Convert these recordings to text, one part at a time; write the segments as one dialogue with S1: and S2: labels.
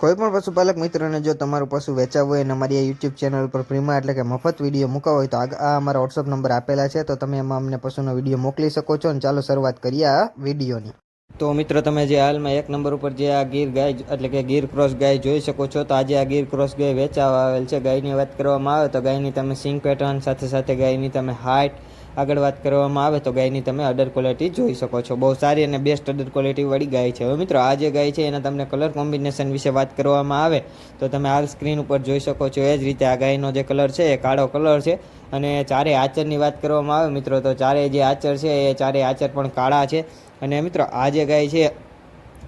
S1: કોઈ પણ પશુપાલક મિત્રોને જો તમારું પશુ વેચાવવું હોય અને અમારી આ યુટ્યુબ ચેનલ પર ફ્રીમાં એટલે કે મફત વીડિયો મૂકવા હોય તો આ અમારા વોટ્સઅપ નંબર આપેલા છે. તો તમે એમાં અમને પશુનો વીડિયો મોકલી શકો છો અને ચાલો શરૂઆત કરીએ આ વિડીયોની. તો મિત્રો, તમે જે હાલમાં એક નંબર ઉપર જે આ ગીર ગાય એટલે કે ગીર ક્રોસ ગાય જોઈ શકો છો. તો આજે આ ગીર ક્રોસ ગાય વેચાવા આવેલ છે. ગાયની વાત કરવામાં આવે તો ગાયની તમે સિંગ પેટર્ન સાથે સાથે ગાયની તમે હાઇટ આગળ વાત કરવામાં આવે તો ગાયની તમે અડર ક્વોલિટી જોઈ શકો છો. બહુ સારી અને બેસ્ટ અડર ક્વોલિટીવાળી ગાય છે. હવે મિત્રો, આ જે ગાય છે, એના તમને કલર કોમ્બિનેશન વિશે વાત કરવામાં આવે તો તમે હાલ સ્ક્રીન ઉપર જોઈ શકો છો. એ જ રીતે આ ગાયનો જે કલર છે, એ કાળો કલર છે અને ચારે આચરની વાત કરવામાં આવે મિત્રો, તો ચારે જે આચર છે, એ ચારે આચર પણ કાળા છે. અને મિત્રો, આ જે ગાય છે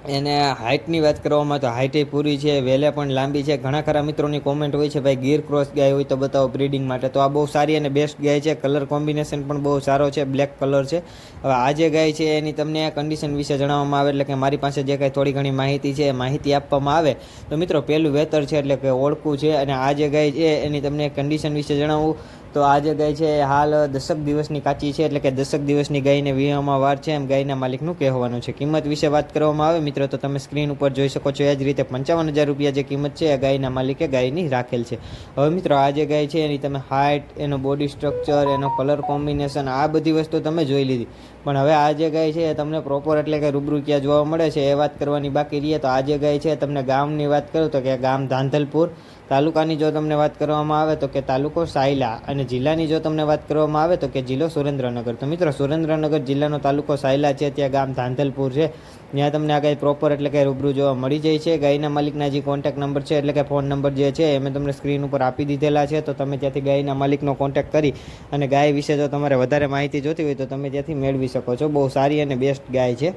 S1: એને હાઇટની વાત કરવામાં તો હાઇટે પૂરી છે, વેલે પણ લાંબી છે. ઘણા ખરા મિત્રોની કોમેન્ટ હોય છે, ભાઈ ગીર ક્રોસ ગાય હોય તો બતાવો બ્રીડિંગ માટે. તો આ બહુ સારી અને બેસ્ટ ગાય છે. કલર કોમ્બિનેશન પણ બહુ સારો છે બ્લેક કલર છે. હવે આ જે ગાય છે, એની તમને કન્ડિશન વિશે જણાવવામાં આવે એટલે કે મારી પાસે જે કાંઈ થોડી ઘણી માહિતી છે માહિતી આપવામાં આવે. તો મિત્રો પહેલું વેતર છે એટલે કે ઓળખું છે અને આ જે ગાય છે, એની તમને કન્ડિશન વિશે જણાવવું તો આ જે ગાય છે હાલ દશક દિવસની કાચી છે, એટલે કે દશક દિવસની ગાયને વીવામાં વાર છે એમ ગાયના માલિકનું કહેવાનું છે. કિંમત વિશે વાત કરવામાં આવે મિત્રો, તો તમે સ્ક્રીન ઉપર જોઈ શકો છો એ જ રીતે પંચાવન હજાર રૂપિયા જે કિંમત છે એ ગાયના માલિકે ગાયની રાખેલ છે. હવે મિત્રો આ જે ગાય છે એની તમે હાઇટ એનો બોડી સ્ટ્રક્ચર એનો કલર કોમ્બિનેશન આ બધી વસ્તુ તમે જોઈ લીધી. પણ હવે આ જે ગાય છે એ તમને પ્રોપર એટલે કે રૂબરૂ ક્યાં જોવા મળે છે એ વાત કરવાની બાકી રહીએ તો આ જે ગાય છે તમને ગામની વાત કરું તો કે ગામ ધાંધલપુર. તાલુકાની જો તમને વાત કરવામાં આવે તો કે તાલુકો સાયલા અને જિલ્લાની જો તમને વાત કરવામાં આવે તો કે જિલ્લો સુરેન્દ્રનગર. તો મિત્રો, સુરેન્દ્રનગર જિલ્લાનો તાલુકો સાયલા છે, ત્યાં ગામ ધાંધલપુર છે. ત્યાં તમને આ ગાય પ્રોપર એટલે કે રૂબરૂ જોવા મળી જાય છે. ગાયના માલિકના જે કોન્ટેક્ટ નંબર છે, એટલે કે ફોન નંબર જે છે, એ મેં તમને સ્ક્રીન ઉપર આપી દીધેલા છે. તો તમે ત્યાંથી ગાયના માલિકનો કોન્ટેક્ટ કરી અને ગાય વિશે જો તમારે વધારે માહિતી જોતી હોય તો તમે ત્યાંથી મેળવી શકો છો. બહુ સારી અને બેસ્ટ ગાય છે.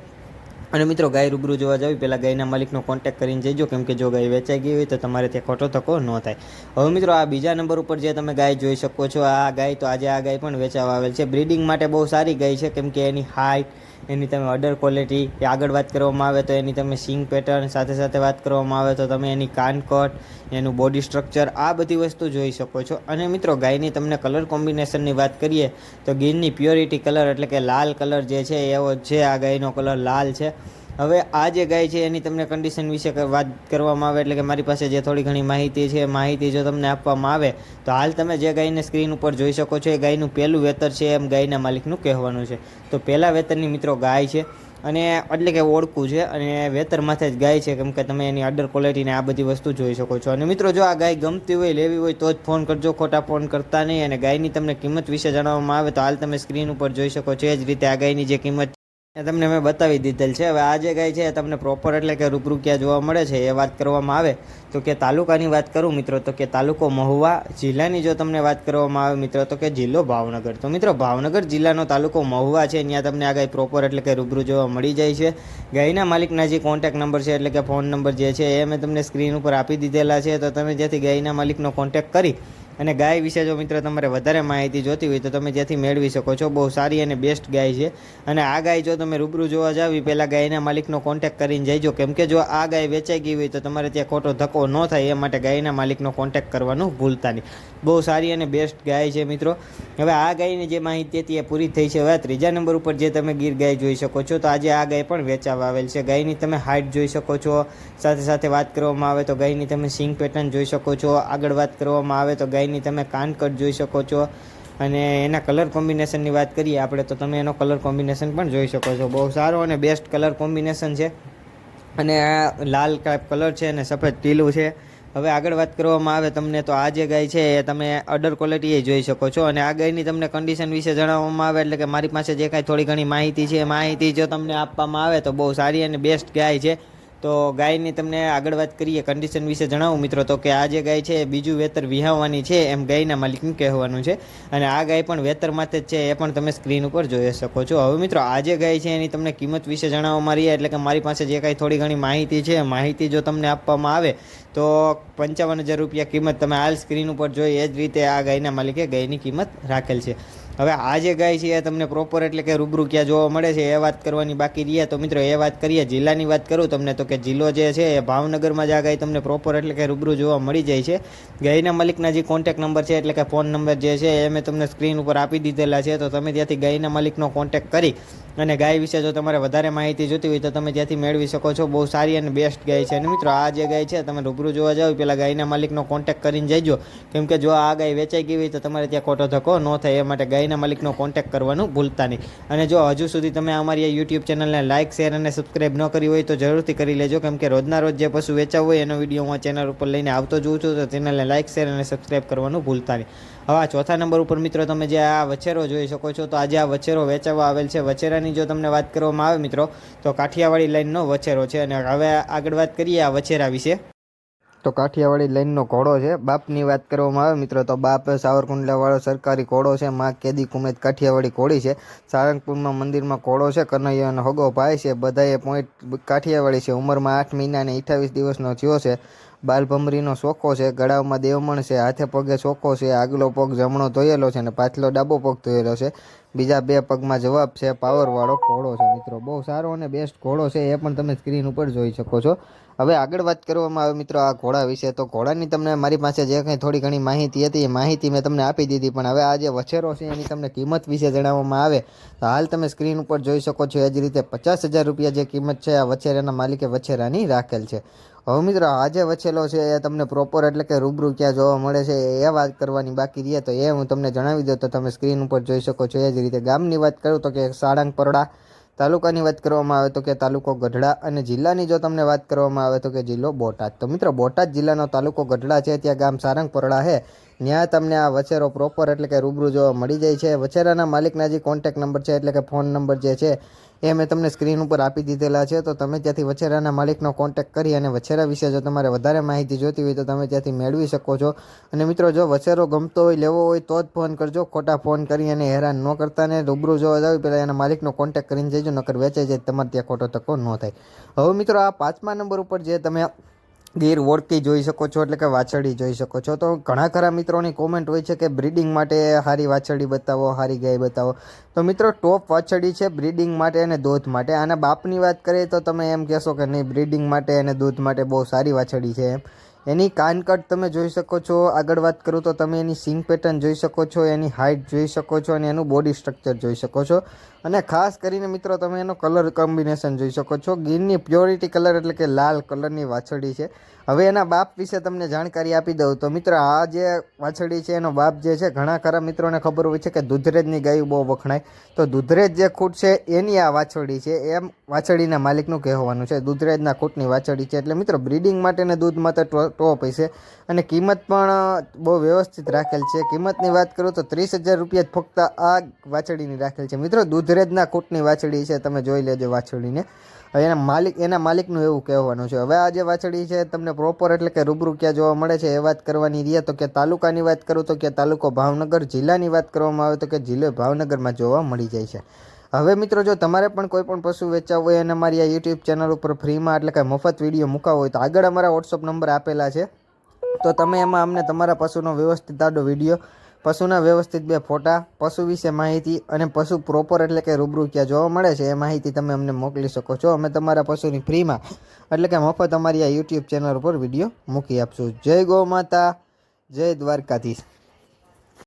S1: અને મિત્રો ગાય રૂબરૂ જોવા જાવી પહેલાં ગાયના માલિકનો કોન્ટેક્ટ કરીને જઈજો. કેમ કે જો ગાય વેચાઈ ગઈ હોય તો તમારે ત્યાં ખોટો ધક્કો ન થાય. હવે મિત્રો આ બીજા નંબર ઉપર જે તમે ગાય જોઈ શકો છો, આ ગાય તો આજે આ ગાય પણ વેચાવા આવેલ છે. બ્રીડિંગ માટે બહુ સારી ગાય છે, કેમ કે એની હાઇટ એની તમે અડર ક્વોલિટી એ આગળ વાત કરવામાં આવે તો એની તમે સિંગ પેટર્ન સાથે સાથે વાત કરવામાં આવે તો તમે એની કાનકટ એનું બોડી સ્ટ્રક્ચર આ બધી વસ્તુ જોઈ શકો છો. અને મિત્રો, ગાયની તમને કલર કોમ્બિનેશનની વાત કરીએ તો ગીરની પ્યોરિટી કલર એટલે કે લાલ કલર જે છે એવો છે. આ ગાયનો કલર લાલ છે. હવે આ જે ગાય છે એની તમને કન્ડિશન વિશે વાત કરવામાં આવે એટલે કે મારી પાસે જે થોડી ઘણી માહિતી છે, માહિતી જો તમને આપવામાં આવે, તો હાલ તમે જે ગાયને સ્ક્રીન ઉપર જોઈ શકો છો, એ ગાયનું પહેલું વેતર છે એમ ગાયના માલિકનું કહેવાનું છે. તો પહેલાં વેતરની મિત્રો ગાય છે અને એટલે કે ઓળખું છે અને વેતર માથે જ ગાય છે, કેમ કે તમે એની અડર ક્વોલિટીને આ બધી વસ્તુ જોઈ શકો છો. અને મિત્રો જો આ ગાય ગમતી હોય, લેવી હોય, તો જ ફોન કરજો, ખોટા ફોન કરતા નહીં અને ગાયની તમને કિંમત વિશે જણાવવામાં આવે, તો હાલ તમે સ્ક્રીન ઉપર જોઈ શકો છો, એ જ રીતે આ ગાયની જે કિંમત એ તમને મેં બતાવી દીધેલ છે. હવે આ જે ગાય છે તમને પ્રોપર એટલે કે રૂબરૂ ક્યાં જોવા મળે છે એ વાત કરવામાં આવે. તો કે તાલુકાની વાત કરું મિત્રો, તો કે તાલુકો મહુવા જિલ્લાની જો તમને વાત કરવામાં આવે મિત્રો, તો કે જિલ્લો ભાવનગર. તો મિત્રો, ભાવનગર જિલ્લાનો તાલુકો મહુવા છે. ત્યાં તમને આ ગાય પ્રોપર એટલે કે રૂબરૂ જોવા મળી જાય છે. ગાયના માલિકના જે કોન્ટેક નંબર છે એટલે કે ફોન નંબર જે છે એ મેં તમને સ્ક્રીન ઉપર આપી દીધેલા છે. તો તમે જેથી ગાયના માલિકનો કોન્ટેક્ટ કરી અને ગાય વિશે જો મિત્ર તમારે વધારે માહિતી જોતી હોય તો તમે જ્યાંથી મેળવી શકો છો. બહુ સારી અને બેસ્ટ ગાય છે. અને આ ગાય જો તમે રૂબરૂ જોવા જાવ એ પહેલાં ગાયના માલિકનો કોન્ટેક કરીને જઈજો કેમ કે જો આ ગાય વેચાઈ ગઈ હોય તો તમારે ત્યાં ખોટો ધક્કો ન થાય, એ માટે ગાયના માલિકનો કોન્ટેક કરવાનું ભૂલતા નહીં. બહુ સારી અને બેસ્ટ ગાય છે મિત્રો. હવે આ ગાયની જે માહિતી હતી એ પૂરી થઈ છે. હવે ત્રીજા નંબર ઉપર જે તમે ગીર ગાય જોઈ શકો છો, તો આજે આ ગાય પણ વેચાવા આવેલ છે. ગાયની તમે હાઇટ જોઈ શકો છો. સાથે સાથે વાત કરવામાં આવે તો ગાયની તમે સિંગ પેટર્ન જોઈ શકો છો. આગળ વાત કરવામાં આવે તો ગાયની તમે કાનકટ જોઈ શકો છો. અને એના કલર કોમ્બિનેશનની વાત કરીએ આપણે, તો તમે એનો કલર કોમ્બિનેશન પણ જોઈ શકો છો. બહુ સારો અને બેસ્ટ કલર કોમ્બિનેશન છે. અને આ લાલ કલર છે અને સફેદ ટીલું છે. હવે આગળ વાત કરવામાં આવે તમને, તો આ જે ગાય છે, એ તમે અડર ક્વોલિટી એ જોઈ શકો છો. અને આ ગાયની તમને કન્ડિશન વિશે જણાવવામાં આવે, એટલે કે મારી પાસે જે કાંઈ થોડી ઘણી માહિતી છે માહિતી જો તમને આપવામાં આવે, તો બહુ સારી અને બેસ્ટ ગાય છે. તો ગાયની તમને આગળ વાત કરીએ કન્ડિશન વિશે જણાવું મિત્રો તો કે આ જે ગાય છે બીજું વેતર વિહાવવાની છે, એમ ગાયના માલિકનું કહેવાનું છે. અને આ ગાય પણ વેતર માટે જ છે એ પણ તમે સ્ક્રીન ઉપર જોઈ શકો છો. હવે મિત્રો આ જે ગાય છે એની તમને કિંમત વિશે જણાવવામાં મારી એટલે કે મારી પાસે જે કાંઈ થોડી ઘણી માહિતી છે, માહિતી જો તમને આપવામાં આવે તો પંચાવન હજાર રૂપિયા કિંમત તમે હાલ સ્ક્રીન ઉપર જોઈ એ જ રીતે આ ગાયના માલિકે ગાયની કિંમત રાખેલ છે. હવે આ જે ગાય છે એ તમને પ્રોપર એટલે કે રૂબરૂ ક્યાં જોવા મળે છે એ વાત કરવાની બાકી રહ્યા. તો મિત્રો એ વાત કરીએ, જિલ્લાની વાત કરું તમને તો કે જિલ્લો જે છે એ ભાવનગરમાં જ આ ગાય તમને પ્રોપર એટલે કે રૂબરૂ જોવા મળી જાય છે. ગાયના માલિકના જે કોન્ટેક નંબર છે એટલે કે ફોન નંબર જે છે એ મેં તમને સ્ક્રીન ઉપર આપી દીધેલા છે. તો તમે ત્યાંથી ગાયના માલિકનો કોન્ટેક કરી અને ગાય વિશે જો તમારે વધારે માહિતી જોતી હોય તો તમે ત્યાંથી મેળવી શકો છો. બહુ સારી અને બેસ્ટ ગાય છે. અને મિત્રો આ જે ગાય છે તમે રૂબરૂ જોવા જાવ પહેલાં ગાયના માલિકનો કોન્ટેક્ટ કરીને જઈજો કેમ કે જો આ ગાય વેચાઈ ગઈ હોય તો તમારે ત્યાં ખોટો ધક્કો ન થાય, એ માટે ગાયના માલિકનો કોન્ટેક કરવાનું ભૂલતા નહીં. અને જો હજુ સુધી તમે અમારી આ યુટ્યુબ ચેનલને લાઇક શેર અને સબસ્ક્રાઇબ ન કરી હોય તો જરૂરથી કરી લેજો. કેમ કે રોજના રોજ જે પશુ વેચાવ હોય એનો વીડિયો હું ચેનલ ઉપર લઈને આવતો જોઉં છું, તો ચેનલને લાઇક શેર અને સબસ્ક્રાઇબ કરવાનું ભૂલતા નહીં. હવે આ ચોથા નંબર ઉપર મિત્રો તમે જે આ વછેરો જોઈ શકો છો, તો આજે આ વછેરો વેચાવા આવેલ છે. વછેરાની જો તમને વાત કરવામાં આવે મિત્રો, તો કાઠિયાવાડી લાઈનનો વછેરો છે. અને હવે આગળ વાત કરીએ આ વછેરા વિશે. તો કાઠિયાવાડી લાઈનનો ઘોડો છે. બાપની વાત કરવામાં આવે મિત્રો, તો બાપ સાવરકુંડલાવાળો સરકારી ઘોડો છે. માં કેદી કુમેદ કાઠિયાવાડી ઘોડી છે. સારંગપુરમાં મંદિરમાં ઘોડો છે. કનૈયાનો હગો ભાઈ છે. બધાએ પોઈન્ટ કાઠિયાવાડી છે. ઉંમરમાં આઠ મહિના અને અઠાવીસ દિવસનો થયો છે. બાલભમરીનો શોખો છે. ગળામાં દેવમણ છે. હાથે પગે શોખો છે. આગલો પગ જમણો ધોયેલો છે અને પાછલો ડાબો પગ ધોયેલો છે. બીજા બે પગમાં જવાબ છે પાવરવાળો ઘોડો છે મિત્રો. બહુ સારો અને બેસ્ટ ઘોડો છે, એ પણ તમે સ્ક્રીન ઉપર જોઈ શકો છો. હવે આગળ વાત કરવામાં આવે મિત્રો આ ઘોડા વિશે. તો ઘોડાની તમને મારી પાસે જે કંઈ થોડી ઘણી માહિતી હતી, એ માહિતી મેં તમને આપી દીધી. પણ હવે આ જે વછેરો છે, એની તમને કિંમત વિશે જણાવવામાં આવે. તો હાલ તમે સ્ક્રીન ઉપર જોઈ શકો છો, એ જ રીતે પચાસ હજાર રૂપિયા જે કિંમત છે, આ વછેરાના માલિકે વછેરાની રાખેલ છે. હવે મિત્રો, આજે વછેલો છે એ તમને પ્રોપર એટલે કે રૂબરૂ ક્યાં જોવા મળે છે એ વાત કરવાની બાકી રહે તો એ હું તમને જણાવી દઉં તો તમે સ્ક્રીન ઉપર જોઈ શકો છો એ જ રીતે. ગામની વાત કરું તો કે સાળંગ પરડા તાલુકાની વાત કરવામાં આવે તો કે તાલુકો ગઢડા અને જિલ્લાની જો તમને વાત કરવામાં આવે તો કે જિલ્લો બોટાદ. તો મિત્રો, બોટાદ જિલ્લાનો તાલુકો ગઢડા છે, ત્યાં ગામ સારંગપરડા છે. ત્યાં તમને આ વછેરો પ્રોપર એટલે કે રૂબરૂ જોવા મળી જાય છે. વછેરાના માલિકના જે કોન્ટેક નંબર છે એટલે કે ફોન નંબર જે છે, એ મેં તમને સ્ક્રીન ઉપર આપી દીધેલા છે. તો તમે ત્યાંથી વછેરાના માલિકનો કોન્ટેક કરી અને વછેરા વિશે જો તમારે વધારે માહિતી જોતી હોય તો તમે ત્યાંથી મેળવી શકો છો. અને મિત્રો, જો વછેરો ગમતો હોય, લેવો હોય, તો જ ફોન કરજો. ખોટા ફોન કરી અને હેરાન ન કરતા ને રૂબરૂ જોવા જાવ પહેલાં એના માલિકનો કોન્ટેક કરીને જજો, નકર વેચાઈ જાય, તમારે ત્યાં ખોટો તકો ન થાય. હવે મિત્રો, આ પાંચમા નંબર ઉપર જે તમે ગીર વોડકી જોઈ શકો છો, એટલે કે વાછરડી જોઈ શકો છો. તો ઘણા ખરા મિત્રોની કોમેન્ટ હોય છે કે બ્રીડિંગ માટે સારી વાછરડી બતાવો સારી ગાય બતાવો. તો મિત્રો, ટોપ વાછરડી છે બ્રીડિંગ માટે અને દૂધ માટે. આના બાપની વાત કરીએ તો તમે એમ કહેશો કે નહીં બ્રીડિંગ માટે અને દૂધ માટે બહુ સારી વાછરડી છે એમ. એની કાનકટ તમે જોઈ શકો છો. આગળ વાત કરું તો તમે એની સિંગ પેટર્ન જોઈ શકો છો, એની હાઇટ જોઈ શકો છો અને એનું બોડી સ્ટ્રક્ચર જોઈ શકો છો. અને ખાસ કરીને મિત્રો તમે એનો કલર કોમ્બિનેશન જોઈ શકો છો. ગીરની પ્યોરિટી કલર એટલે કે લાલ કલરની વાછળી છે. હવે એના બાપ વિશે તમને જાણકારી આપી દઉં. તો મિત્રો, આ જે વાછળી છે, એનો બાપ જે છે, ઘણા ખરા મિત્રોને ખબર હોય છે કે દૂધરેજની ગાયું બહુ વખણાય. તો દૂધરેજ જે ખૂટ છે, એની આ વાછળી છે. એમ વાછળીના માલિકનું કહેવાનું છે. દૂધરેજના ખૂટની વાછડી છે. એટલે મિત્રો બ્રીડિંગ માટેને દૂધ માટે ટોપ હશે. અને કિંમત પણ બહુ વ્યવસ્થિત રાખેલ છે. કિંમતની વાત કરું તો ત્રીસ હજાર રૂપિયા ફક્ત આ વાછડીની રાખેલ છે. મિત્રો દૂધરેજના કૂટની વાછડી છે, તમે જોઈ લેજો વાછડીને. એના માલિક, એના માલિકનું એવું કહેવાનું છે. હવે આ જે વાછડી છે, તમને પ્રોપર એટલે કે રૂબરૂ ક્યાં જોવા મળે છે, એ વાત કરવાની રહે તો કે તાલુકાની વાત કરું તો કે તાલુકો ભાવનગર, જિલ્લાની વાત કરવામાં આવે તો કે જિલ્લો ભાવનગરમાં જોવા મળી જાય છે. હવે મિત્રો જો તમારે પણ કોઈ પણ પશુ વેચાવ હોય અને અમારી આ યુટ્યુબ ચેનલ ઉપર ફ્રીમાં એટલે કે મફત વીડિયો મૂકાવો હોય તો આગળ અમારા વોટ્સઅપ નંબર આપેલા છે. તો તમે એમાં અમને તમારા પશુનો વ્યવસ્થિત આડો વીડિયો પશુના વ્યવસ્થિત બે ફોટા, પશુ વિશે માહિતી અને પશુ પ્રોપર એટલે કે રૂબરૂ ક્યાં જોવા મળે છે એ માહિતી તમે અમને મોકલી શકો છો. અમે તમારા પશુની ફ્રીમાં, એટલે કે મફત અમારી આ યુટ્યુબ ચેનલ ઉપર વીડિયો મૂકી આપશું. જય ગૌ માતા, જય દ્વારકાધીશ.